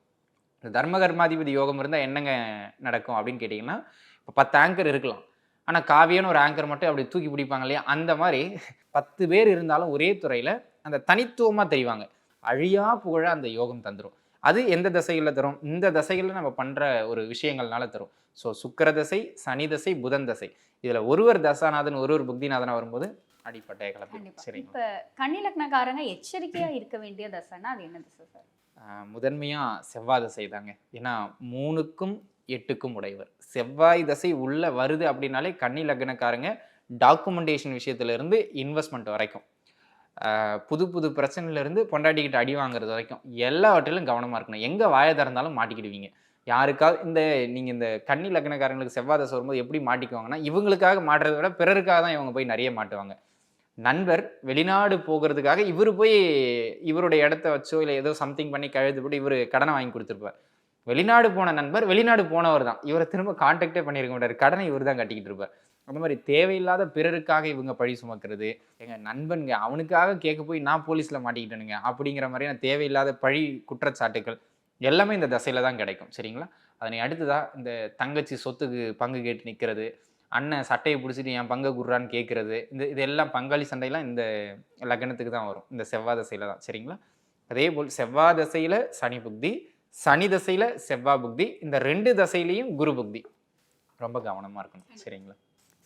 இந்த தர்ம கர்மாதிபதி யோகம் இருந்தால் என்னங்க நடக்கும் அப்படின்னு கேட்டிங்கன்னா இப்போ பத்து ஆங்கர் இருக்கலாம். ஆனால் காவியன்னு ஒரு ஆங்கர் மட்டும் அப்படி தூக்கி பிடிப்பாங்க இல்லையா? அந்த மாதிரி பத்து பேர் இருந்தாலும் ஒரே துறையில் அந்த தனித்துவமாக தெரிவாங்க. அழியா புகழ அந்த யோகம் தந்துடும் அது எந்த திசைகளில் தரும்? இந்த தசைகளில் நம்ம பண்ணுற ஒரு விஷயங்கள்னால தரும். ஸோ சுக்கர தசை சனி தசை புதன் தசை. இதில் ஒருவர் தசாநாதன் ஒருவர் புக்திநாதனா வரும்போது அடிப்பட்டைய கண்டிப்பா. சரிங்க. இப்ப கன்னி லக்னக்காரங்க எச்சரிக்கையா இருக்க வேண்டிய தசைன்னா அது என்ன தசை சார்? ஆஹ் முதன்மையா செவ்வாய் தசை தாங்க. ஏன்னா மூணுக்கும் எட்டுக்கும் உடையவர். செவ்வாய் தசை உள்ள வருது அப்படின்னாலே கன்னி லக்னக்காரங்க டாக்குமெண்டேஷன் விஷயத்துல இருந்து இன்வெஸ்ட்மெண்ட் வரைக்கும் புது புது பிரச்சனையில இருந்து பொண்டாட்டிக்கிட்ட அடி வாங்குறது வரைக்கும் எல்லாவற்றிலும் கவனமா இருக்கணும். எங்க வாயை திறந்தாலும் மாட்டிக்கிடுவீங்க. யாருக்காவது இந்த நீங்கள் இந்த கன்னி லக்னக்காரங்களுக்கு செவ்வாய் தசை வரும்போது எப்படி மாட்டிக்குவாங்கன்னா இவங்களுக்காக மாட்டுறதை விட பிறருக்காக தான் இவங்க போய் நிறைய மாட்டுவாங்க. நண்பர் வெளிநாடு போகிறதுக்காக இவர் போய் இவருடைய இடத்த வச்சோ இல்லை ஏதோ சம்திங் பண்ணி கழுத்து போட்டு இவர் கடனை வாங்கி கொடுத்துருப்பார். வெளிநாடு போன நண்பர் வெளிநாடு போனவர் தான். இவரை திரும்ப கான்டாக்டே பண்ணியிருக்க மாட்டார். கடனை இவர் தான் கட்டிக்கிட்டு இருப்பார். அந்த மாதிரி தேவையில்லாத பிறருக்காக இவங்க பழி சுமக்கிறது எங்கள் நண்பனுங்க அவனுக்காக கேட்க போய் நான் போலீஸில் மாட்டிக்கிட்டேனுங்க அப்படிங்கிற மாதிரியான தேவையில்லாத பழி குற்றச்சாட்டுகள் எல்லாமே இந்த தசையில தான் கிடைக்கும். சரிங்களா? அதனை அடுத்ததா இந்த தங்கச்சி சொத்துக்கு பங்கு கேட்டு நிற்கிறது அண்ணன் சட்டையை பிடிச்சிட்டு என் பங்கை குடுறான்னு கேட்கறது இந்த இதெல்லாம் பங்காளி சண்டையெல்லாம் இந்த லக்னத்துக்கு தான் வரும். இந்த செவ்வாய் தசையில தான். சரிங்களா? அதே போல் செவ்வாய் தசையில சனி புக்தி சனி தசையில செவ்வாய் புக்தி இந்த ரெண்டு தசையிலையும் குரு புக்தி. ரொம்ப கவனமா இருக்கணும். சரிங்களா?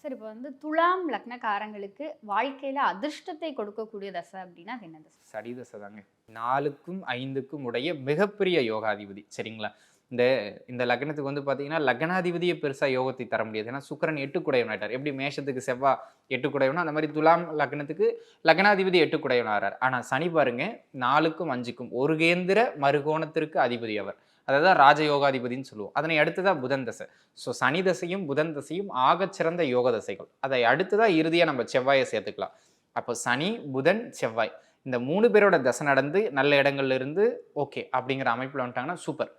சார் இப்போ வந்து துலாம் லக்னக்காரங்களுக்கு வாழ்க்கையில் அதிர்ஷ்டத்தை கொடுக்கக்கூடிய தசை அப்படின்னா அது என்ன தசை சடி தசை தாங்க. நாலுக்கும் ஐந்துக்கும் உடைய மிகப்பெரிய யோகாதிபதி. சரிங்களா? இந்த இந்த லக்னத்துக்கு வந்து பார்த்தீங்கன்னா லக்னாதிபதியை பெருசாக யோகத்தை தர முடியாது. ஏன்னா சுக்கிரன் எட்டுக்குடையவன் ஆயிட்டார் எப்படி மேஷத்துக்கு செவ்வா குடையவனா அந்த மாதிரி துலாம் லக்னத்துக்கு லக்னாதிபதி எட்டுக்குடையவன் குடையவனாகிறார் ஆனால் சனி பாருங்க நாலுக்கும் அஞ்சுக்கும் ஒரு கேந்திர மறுகோணத்திற்கு அதிபதி அவர். அதான் ராஜயோகாதிபதினு சொல்லுவோம். அதனை அடுத்ததா புதன் தசை. ஸோ சனி தசையும் புதன் தசையும் ஆகச்சிறந்த யோக தசைகள். அதை அடுத்ததா இறுதியாக நம்ம செவ்வாயை சேர்த்துக்கலாம். அப்போ சனி புதன் செவ்வாய். இந்த மூணு பேரோட தசை நடந்து நல்ல இடங்கள்ல இருந்து ஓகே அப்படிங்கிற அமைப்பில் வந்துட்டாங்கன்னா சூப்பர்.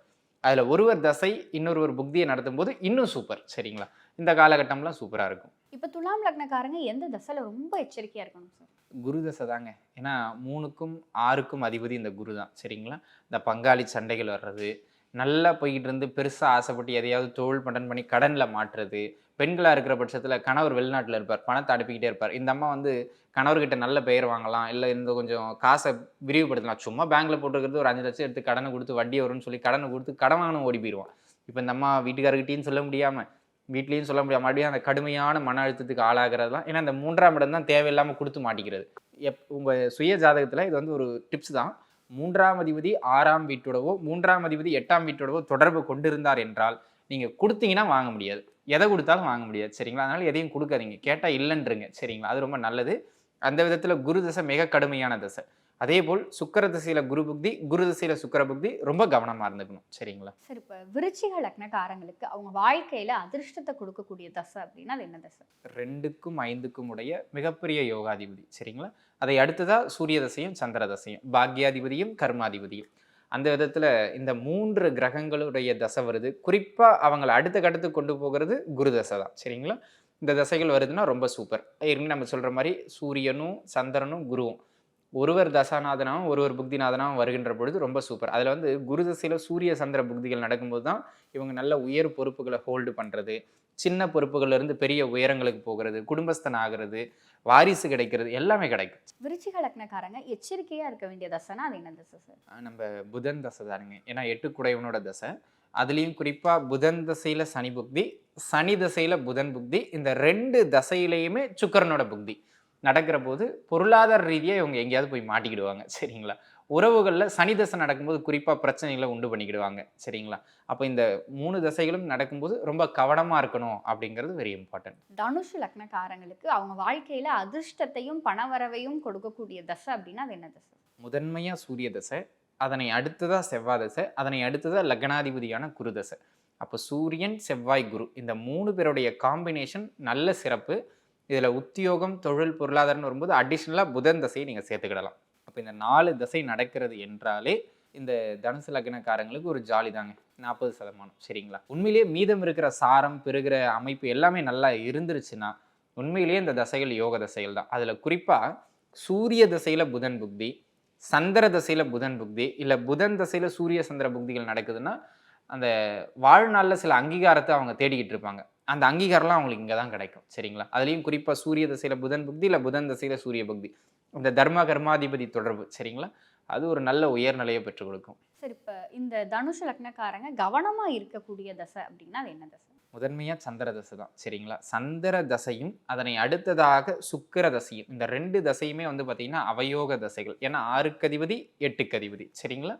அதில் ஒருவர் தசை இன்னொருவர் புக்தியை நடத்தும் போது இன்னும் சூப்பர். சரிங்களா? இந்த காலகட்டம்லாம் சூப்பராக இருக்கும். இப்போ துலாம் லக்னக்காரங்க எந்த தசையில ரொம்ப எச்சரிக்கையா இருக்கணும் சார்? குரு தசை தாங்க. ஏன்னா மூணுக்கும் ஆறுக்கும் அதிபதி இந்த குரு தான். சரிங்களா? இந்த பங்காளி சண்டைகள் வர்றது நல்லா போய்கிட்டு இருந்து பெருசாக ஆசைப்பட்டு எதையாவது தொழில் பண்டன் பண்ணி கடனில் மாற்றுறது பெண்களாக இருக்கிற பட்சத்தில் கணவர் வெளிநாட்டில் இருப்பார். பணத்தை அனுப்பிக்கிட்டே இருப்பார். இந்த அம்மா வந்து கணவர்கிட்ட நல்ல பெயர் வாங்கலாம். இல்லை இந்த கொஞ்சம் காசை விரிவுபடுத்தலாம். சும்மா பேங்க்கில் போட்டுருக்கிறது ஒரு அஞ்சு லட்சம் எடுத்து கடனை கொடுத்து வட்டி வரும்னு சொல்லி கடனை கொடுத்து கடன் வாங்கணும் ஓடி போயிடுவான் இப்போ இந்த அம்மா வீட்டுக்காரர்கிட்டையும் சொல்ல முடியாமல் வீட்லேயும் சொல்ல முடியாது மறுபடியும் அந்த கடுமையான மன அழுத்தத்துக்கு ஆளாகிறது தான் ஏன்னா இந்த மூன்றாம் இடம் தான் தேவையில்லாமல் கொடுத்து மாட்டிக்கிறது. எப் உங்கள் சுய ஜாதகத்தில் இது வந்து ஒரு டிப்ஸ் தான். மூன்றாம் அதிபதி ஆறாம் வீட்டோடவோ மூன்றாம் அதிபதி எட்டாம் வீட்டோடவோ தொடர்பு கொண்டிருந்தார் என்றால் நீங்கள் கொடுத்தீங்கன்னா வாங்க முடியாது. எதை கொடுத்தாலும் வாங்க முடியாது சரிங்களா? அதனால எதையும் கொடுக்காதீங்க. கேட்டால் இல்லைன்றீங்க சரிங்களா? அது ரொம்ப நல்லது. அந்த விதத்தில் குரு தசை மிக கடுமையான தசை. அதே போல் சுக்கர திசையில குரு புக்தி குரு திசையில சுக்கர புக்தி ரொம்ப கவனமா இருந்துக்கணும். சரிங்களா? சரி இப்போ விருச்சிக லக்னக்காரங்களுக்கு அவங்க வாழ்க்கையில அதிர்ஷ்டத்தை கொடுக்கக்கூடிய தசை அப்படின்னா அது என்ன தசை? ரெண்டுக்கும் ஐந்துக்கும் உடைய மிகப்பெரிய யோகாதிபதி. சரிங்களா? அதை அடுத்ததா சூரிய தசையும் சந்திர தசையும். பாக்யாதிபதியும் கர்மாதிபதியும். அந்த விதத்துல இந்த மூன்று கிரகங்களுடைய தசை வருது. குறிப்பா அவங்களை அடுத்த கட்டத்துக்கு கொண்டு போகிறது குரு தசை தான். சரிங்களா? இந்த தசைகள் வருதுன்னா ரொம்ப சூப்பர். ஏற்கனவே நம்ம சொல்ற மாதிரி சூரியனும் சந்திரனும் குருவும். ஒருவர் தசாநாதனாகவும் ஒருவர் புக்திநாதனாகவும் வருகின்ற பொழுது ரொம்ப சூப்பர் அதில் வந்து குரு தசையில் சூரிய சந்திர புக்திகள் நடக்கும்போது தான் இவங்க நல்ல உயர் பொறுப்புகளை ஹோல்டு பண்ணுறது சின்ன பொறுப்புகள்ல இருந்து பெரிய உயரங்களுக்கு போகிறது குடும்பஸ்தன் ஆகிறது வாரிசு கிடைக்கிறது எல்லாமே கிடைக்கும். விருச்சிக லக்னக்காரங்க எச்சரிக்கையா இருக்க வேண்டிய தசைனா அது என்ன தசை சார் நம்ம புதன் தசை தானுங்க. ஏன்னா எட்டு குடையவனோட தசை. அதுலேயும் குறிப்பாக புதன் தசையில் சனி புக்தி சனி தசையில் புதன் புக்தி இந்த ரெண்டு தசையிலையுமே சுக்கரனோட புக்தி. நடக்கிற போது பொருளாதார ரீதியாக இவங்க எங்கேயாவது போய் மாட்டிக்கிடுவாங்க. சரிங்களா? உறவுகளில் சனி தசை நடக்கும்போது குறிப்பாக பிரச்சனைகளை உண்டு பண்ணிக்கிடுவாங்க. சரிங்களா? அப்போ இந்த மூணு தசைகளும் நடக்கும்போது ரொம்ப கவனமாக இருக்கணும் அப்படிங்கிறது வெரி இம்பார்ட்டன்ட் தனுஷ் லக்னக்காரங்களுக்கு அவங்க வாழ்க்கையில அதிர்ஷ்டத்தையும் பணவரவையும் கொடுக்கக்கூடிய தசை அப்படின்னா அது என்ன தசை? முதன்மையாக சூரிய தசை அதனை அடுத்ததா செவ்வாய் தசை அதனை அடுத்ததா லக்னாதிபதியான குரு தசை. அப்போ சூரியன் செவ்வாய் குரு இந்த மூணு பேருடைய காம்பினேஷன் நல்ல சிறப்பு. இதில் உத்தியோகம் தொழில் பொருளாதாரம்னு வரும்போது அடிஷ்னலாக புதன் தசையை நீங்கள் சேர்த்துக்கிடலாம். அப்போ இந்த நாலு தசை நடக்கிறது என்றாலே இந்த தனுசு லக்னக்காரங்களுக்கு ஒரு ஜாலி தாங்க. நாற்பது சதமானம். சரிங்களா? உண்மையிலேயே மீதம் இருக்கிற சாரம் பெருகிற அமைப்பு எல்லாமே நல்லா இருந்துருச்சுன்னா உண்மையிலேயே இந்த தசைகள் யோக தசைகள் தான். அதில் குறிப்பாக சூரிய தசையில் புதன் புக்தி சந்திர தசையில் புதன் புக்தி இல்லை புதன் தசையில் சூரிய சந்திர புக்திகள் நடக்குதுன்னா அந்த வாழ்நாளில் சில அங்கீகாரத்தை அவங்க தேடிக்கிட்டு இருப்பாங்க. அந்த அங்கீகாரம்லாம் அவங்களுக்கு இங்கே தான் கிடைக்கும். சரிங்களா? அதுலேயும் குறிப்பாக சூரிய தசையில் புதன் புக்தி இல்லை புதன் தசையில் சூரிய புக்தி. இந்த தர்ம கர்மாதிபதி தொடர்பு சரிங்களா? அது ஒரு நல்ல உயர்நிலையை பெற்றுக் கொடுக்கும். சரி இப்போ இந்த தனுஷ் லக்னக்காரங்க கவனமா இருக்கக்கூடிய தசை அப்படின்னா அது என்ன தசை? முதன்மையாக சந்திர தசை தான் சரிங்களா? சந்திர தசையும் அதனை அடுத்ததாக சுக்கிர தசையும். இந்த ரெண்டு தசையுமே வந்து பார்த்தீங்கன்னா அவயோக தசைகள். ஏன்னா ஆறுக்கு அதிபதி எட்டுக்கு அதிபதி சரிங்களா?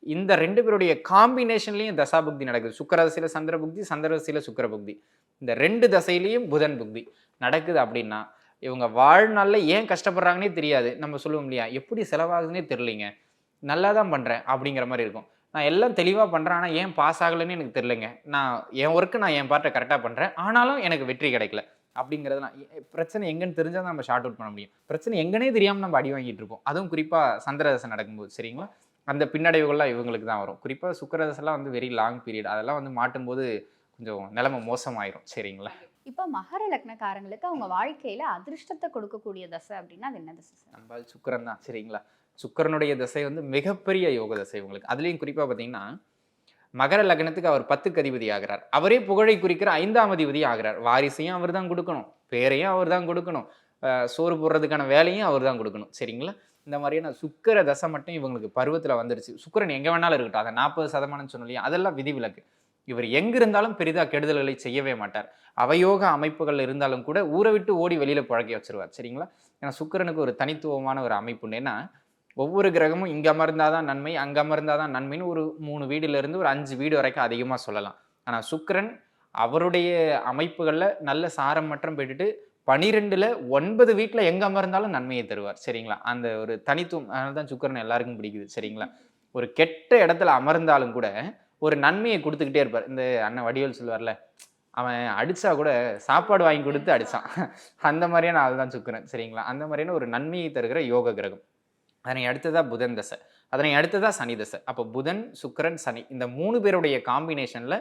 இந்த ரெண்டு பேருடைய காம்பினேஷன்லேயும் தசாபுக்தி நடக்குது. சுக்கரதசையில் சந்திர புக்தி சந்திரதசையில் சுக்கர புக்தி இந்த ரெண்டு தசையிலையும் புதன் புக்தி நடக்குது அப்படின்னா இவங்க வாழ்நாளில் ஏன் கஷ்டப்படுறாங்கன்னே தெரியாது. நம்ம சொல்லுவோம் இல்லையா? எப்படி செலவாகுதுன்னே தெரிலிங்க நல்லா தான் பண்ணுறேன் அப்படிங்கிற மாதிரி இருக்கும். நான் எல்லாம் தெளிவாக பண்ணுறேன் ஆனால் ஏன் பாஸ் ஆகலைன்னு எனக்கு தெரிலங்க நான் என் ஒர்க்கு நான் என் பாட்டை கரெக்டாக பண்ணுறேன் ஆனாலும் எனக்கு வெற்றி கிடைக்கல அப்படிங்கிறதுலாம் எ- பிரச்சனை எங்கன்னு தெரிஞ்சால் நம்ம ஷார்ட் அவுட் பண்ண முடியும். பிரச்சனை எங்கனே தெரியாமல் நம்ம அடி வாங்கிட்டு இருப்போம் அதுவும் குறிப்பாக சந்திரதசை நடக்கும்போது. சரிங்களா? அந்த பின்னடைவுகள்லாம் இவங்களுக்கு தான் வரும். குறிப்பாக சுக்கரதசெல்லாம் வந்து வெரி லாங் பீரியட் அதெல்லாம் வந்து மாட்டும்போது கொஞ்சம் நிலைமை மோசமாயிரும். சரிங்களா? இப்போ மகர லக்னக்காரங்களுக்கு அவங்க வாழ்க்கையில அதிர்ஷ்டத்தை கொடுக்கக்கூடிய தசை அப்படின்னா அது என்ன தசை நம்ம சுக்கரன் தான். சரிங்களா? சுக்கரனுடைய தசை வந்து மிகப்பெரிய யோக தசை உங்களுக்கு அதுலேயும் குறிப்பாக பார்த்தீங்கன்னா மகர லக்னத்துக்கு அவர் பத்துக்கு அதிபதி ஆகிறார். அவரே புகழை குறிக்கிற ஐந்தாம் அதிபதி ஆகிறார். வாரிசையும் அவர் தான் கொடுக்கணும். பேரையும் அவர் தான் கொடுக்கணும். சோறு போடுறதுக்கான வேலையும் அவர் தான் கொடுக்கணும். சரிங்களா? இந்த மாதிரியான சுக்கிர தசை மட்டும் இவங்களுக்கு பருவத்தில் வந்துருச்சு. சுக்கிரன் எங்கே வேணாலும் இருக்கட்டும். அதை நாற்பது சதமானம் சொன்னோம் இல்லையா? அதெல்லாம் விதிவிலக்கு. இவர் எங்கிருந்தாலும் பெரிதாக கெடுதல்களை செய்யவே மாட்டார். அவயோக அமைப்புகள் இருந்தாலும் கூட ஊரை விட்டு ஓடி வெளியில் புழக்கி வச்சிருவார். சரிங்களா? ஏன்னா சுக்கரனுக்கு ஒரு தனித்துவமான ஒரு அமைப்பு ஒவ்வொரு கிரகமும் இங்க அமர்ந்தாதான் நன்மை அங்க அமர்ந்தாதான் நன்மைன்னு ஒரு மூணு வீடுலேருந்து ஒரு அஞ்சு வீடு வரைக்கும் அதிகமாக சொல்லலாம். ஆனால் சுக்கிரன் அவருடைய அமைப்புகளில் நல்ல சாரம் மற்றும் பெற்றுட்டு பனிரெண்டுல ஒன்பது வீட்டில் எங்க அமர்ந்தாலும் நன்மையை தருவார். சரிங்களா? அந்த ஒரு தனித்துவம் அதனால தான் சுக்கரன் எல்லாருக்கும் பிடிக்குது. சரிங்களா? ஒரு கெட்ட இடத்துல அமர்ந்தாலும் கூட ஒரு நன்மையை கொடுத்துக்கிட்டே இருப்பார். இந்த அண்ணன் வடிவேல் சொல்லுவார்ல அவன் அடிச்சா கூட சாப்பாடு வாங்கி கொடுத்து அடிச்சான். அந்த மாதிரியான ஆள் தான் சுக்கிரன். சரிங்களா? அந்த மாதிரியான ஒரு நன்மையை தருகிற யோக கிரகம். அதனை அடுத்ததா புதன் தசை. அதனை அடுத்ததா சனி தசை. அப்போ புதன் சுக்கிரன் சனி இந்த மூணு பேருடைய காம்பினேஷன்ல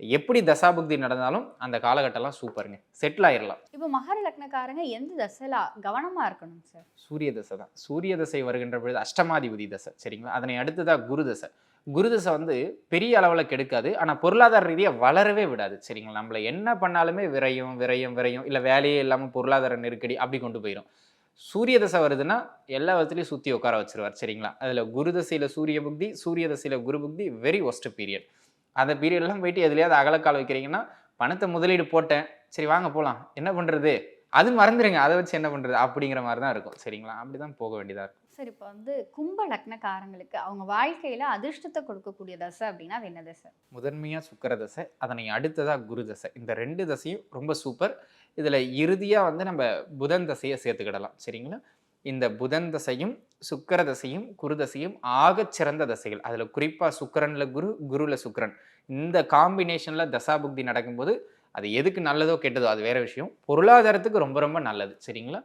எப்படி தசாபுக்தி நடந்தாலும் அந்த காலகட்டம்லாம் சூப்பருங்க. செட்டில் ஆயிடலாம் இப்போ மகர லக்னக்காரங்க எந்த தசையில கவனமா இருக்கணும் சார் சூரிய தசை தான். சூரிய தசை வருகின்ற பொழுது அஷ்டமாதிபதி தசை சரிங்களா? அதனை அடுத்ததா குரு தசை. குரு தசை வந்து பெரிய அளவில் கெடுக்காது. ஆனால் பொருளாதார ரீதியாக வளரவே விடாது சரிங்களா? நம்மள என்ன பண்ணாலுமே விரயம் விரயம் விரயம். இல்லை வேலையே இல்லாமல் பொருளாதார நெருக்கடி அப்படி கொண்டு போயிடும் சூரிய தசை வருதுன்னா எல்லா விதத்துலையும் சுற்றி உட்கார வச்சிருவார் சரிங்களா? அதில் குரு தசையில் சூரிய புக்தி சூரிய தசையில் குரு புக்தி வெரி ஒஸ்ட் பீரியட் அந்த பீரியட்லாம் போயிட்டு எதுலையாவது அகலக்கால் வைக்கிறீங்கன்னா பணத்தை முதலீடு போட்டேன். சரி வாங்க போகலாம் என்ன பண்ணுறது அது மறந்துடுங்க அதை வச்சு என்ன பண்ணுறது அப்படிங்கிற மாதிரி தான் இருக்கும். சரிங்களா? அப்படி தான் போக வேண்டியதாக இருக்கும். சரி இப்போ வந்து கும்ப லக்னக்காரங்களுக்கு அவங்க வாழ்க்கையில அதிர்ஷ்டத்தை கொடுக்கக்கூடிய தசை அப்படின்னா என்ன தசை? முதன்மையாக சுக்கிர தசை அதனை அடுத்ததாக குரு தசை. இந்த ரெண்டு தசையும் ரொம்ப சூப்பர் இதில் இறுதியாக வந்து நம்ம புதன் தசையை சேர்த்துக்கிடலாம். சரிங்களா? இந்த புதன் தசையும் சுக்கர தசையும் குரு தசையும் ஆகச் சிறந்த தசைகள். அதில் குறிப்பாக சுக்கரனில் குரு குருவில் சுக்கரன். இந்த காம்பினேஷனில் தசாபுக்தி நடக்கும்போது அது எதுக்கு நல்லதோ கெட்டதோ அது வேறு விஷயம். பொருளாதாரத்துக்கு ரொம்ப ரொம்ப நல்லது. சரிங்களா?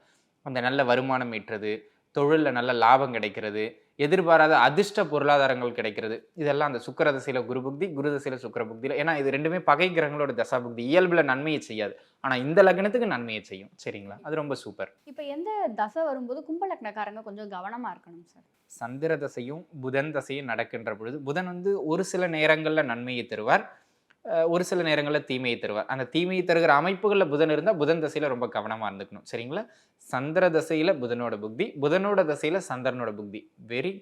அந்த நல்ல வருமானம் ஈட்டுறது தொழிலில் நல்ல லாபம் கிடைக்கிறது எதிர்பாராத அதிர்ஷ்ட பொருளாதாரங்கள் கிடைக்கிறது. இதெல்லாம் அந்த சுக்கிர தசையில குரு புக்தி குரு தசையில சுக்கிர புக்தியில். ஏன்னா இது ரெண்டுமே பகை கிரகங்களோட தசா புக்தி இயல்புல நன்மையை செய்யாது. ஆனா இந்த லக்னத்துக்கு நன்மையை செய்யும். சரிங்களா? அது ரொம்ப சூப்பர். இப்போ எந்த தசை வரும்போது கும்ப லக்னக்காரங்க கொஞ்சம் கவனமா இருக்கணும் சார்? சந்திர தசையும் புதன் தசையும் நடக்கின்ற பொழுது புதன் வந்து ஒரு சில நேரங்கள்ல நன்மையை தருவார். ஒரு சில நேரங்களில் தீமையை தருவார். அந்த தீமையை தருகிற அமைப்புகளில் புதன் இருந்தால் புதன் தசையில் ரொம்ப கவனமாக இருந்துக்கணும். சரிங்களா? சந்திர தசையில் புதனோட புக்தி புதனோட தசையில் சந்திரனோட புக்தி. வெரி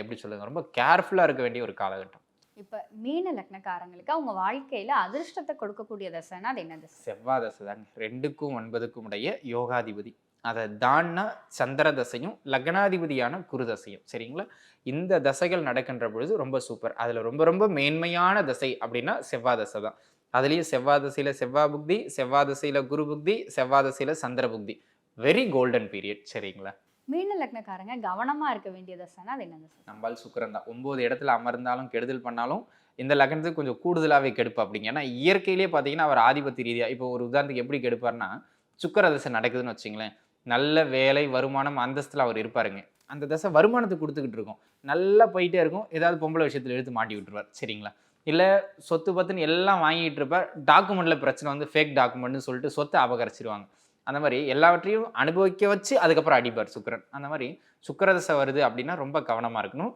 எப்படி சொல்லுங்க ரொம்ப கேர்ஃபுல்லாக இருக்க வேண்டிய ஒரு காலகட்டம். இப்போ மீன லக்னக்காரங்களுக்கு அவங்க வாழ்க்கையில அதிர்ஷ்டத்தை கொடுக்கக்கூடிய தசைன்னா அது என்ன தசை? செவ்வாய் தசை தாங்க. ரெண்டுக்கும் ஒன்பதுக்கும் உடைய யோகாதிபதி. அதை தான்னா சந்திர தசையும் லக்னாதிபதியான குரு தசையும். சரிங்களா? இந்த தசைகள் நடக்கின்ற பொழுது ரொம்ப சூப்பர் அதில் ரொம்ப ரொம்ப மேன்மையான தசை அப்படின்னா செவ்வாய் தசை தான். அதுலேயும் செவ்வாய் தசையில் செவ்வாய் புக்தி செவ்வாய் தசையில் குரு புக்தி செவ்வாய் தசையில் சந்திர புக்தி. வெரி கோல்டன் பீரியட் சரிங்களா? மீன லக்னக்காரங்க கவனமா இருக்க வேண்டிய தசைன்னா அது என்ன தசை நம்மால் சுக்கரன் தான். ஒம்பது இடத்துல அமர்ந்தாலும் கெடுதல் பண்ணாலும் இந்த லக்னத்துக்கு கொஞ்சம் கூடுதலாகவே கெடுப்பு அப்படிங்க. ஏன்னா இயற்கையிலேயே பார்த்தீங்கன்னா அவர் ஆதிபத்தி ரீதியாக இப்போ ஒரு உதாரணத்துக்கு எப்படி கெடுப்பார்னா சுக்கர தசை நடக்குதுன்னு வச்சுங்களேன். நல்ல வேலை வருமானம் அந்தஸ்தில் அவர் இருப்பாருங்க. அந்த தசை வருமானத்தை கொடுத்துக்கிட்டு இருக்கும். நல்லா போயிட்டே இருக்கும். ஏதாவது பொம்பளை விஷயத்தில் எடுத்து மாட்டி விட்டுருவார். சரிங்களா? இல்லை சொத்து பத்துன்னு எல்லாம் வாங்கிட்டு இருப்பார் டாக்குமெண்ட்டில் பிரச்சனை வந்து ஃபேக் டாக்குமெண்ட்னு சொல்லிட்டு சொத்தை அபகரிச்சிருவாங்க. அந்த மாதிரி எல்லாவற்றையும் அனுபவிக்க வச்சு அதுக்கப்புறம் அடிப்பார் சுக்கரன். அந்த மாதிரி சுக்கரதசை வருது அப்படின்னா ரொம்ப கவனமாக இருக்கணும்.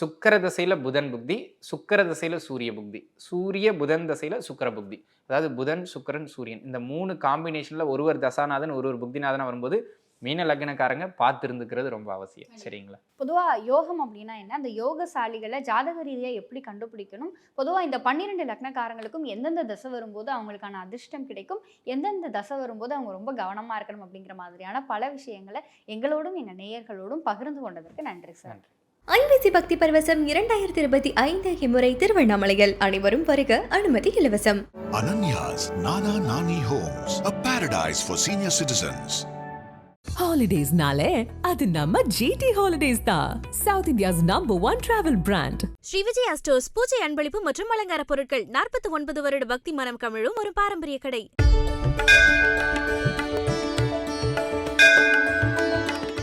சுக்கிர தசையில புதன் புக்தி சுக்கிர தசையில சூரிய புக்தி. சூரிய புதன் தசையில சுக்கிர புக்தி. அதாவது புதன் சுக்கிரன் சூரியன். இந்த மூணு காம்பினேஷன்ல ஒருவர் தசாநாதன் ஒருவர் புக்திநாதன் வரும்போது மீன லக்னக்காரங்க பார்த்து இருந்துக்கிறது ரொம்ப அவசியம். சரிங்களா? பொதுவா யோகம் அப்படின்னா என்ன? அந்த யோகசாலிகளை ஜாதக ரீதியா எப்படி கண்டுபிடிக்கணும்? பொதுவா இந்த பன்னிரெண்டு லக்னக்காரங்களுக்கும் எந்தெந்த தசை வரும்போது அவங்களுக்கான அதிர்ஷ்டம் கிடைக்கும்? எந்தெந்த தசை வரும்போது அவங்க ரொம்ப கவனமா இருக்கணும் அப்படிங்கிற மாதிரியான பல விஷயங்களை எங்களோடும் எங்க நேயர்களோடும் பகிர்ந்து கொண்டதற்கு நன்றி சார். நன்றி. ஐபிசி பக்தி பரவசம் இரண்டாயிரத்தி இருபத்தி ஐந்து இம்முறை திருவண்ணாமலையில் அனைவரும் வருக அனுமதி இலவசம். Ananya's Nana Nani Homes, a paradise for senior citizens. ஹாலிடேஸ்னாலே அது நம்ம ஜிடி ஹாலிடேஸ் தான் south India's number one travel brand Sri Vijaya stores பூஜை அன்பளிப்பு மற்றும் அலங்கார பொருட்கள் நாற்பத்தி ஒன்பது வருட பக்தி மனம் கமிழும் ஒரு பாரம்பரிய கடை.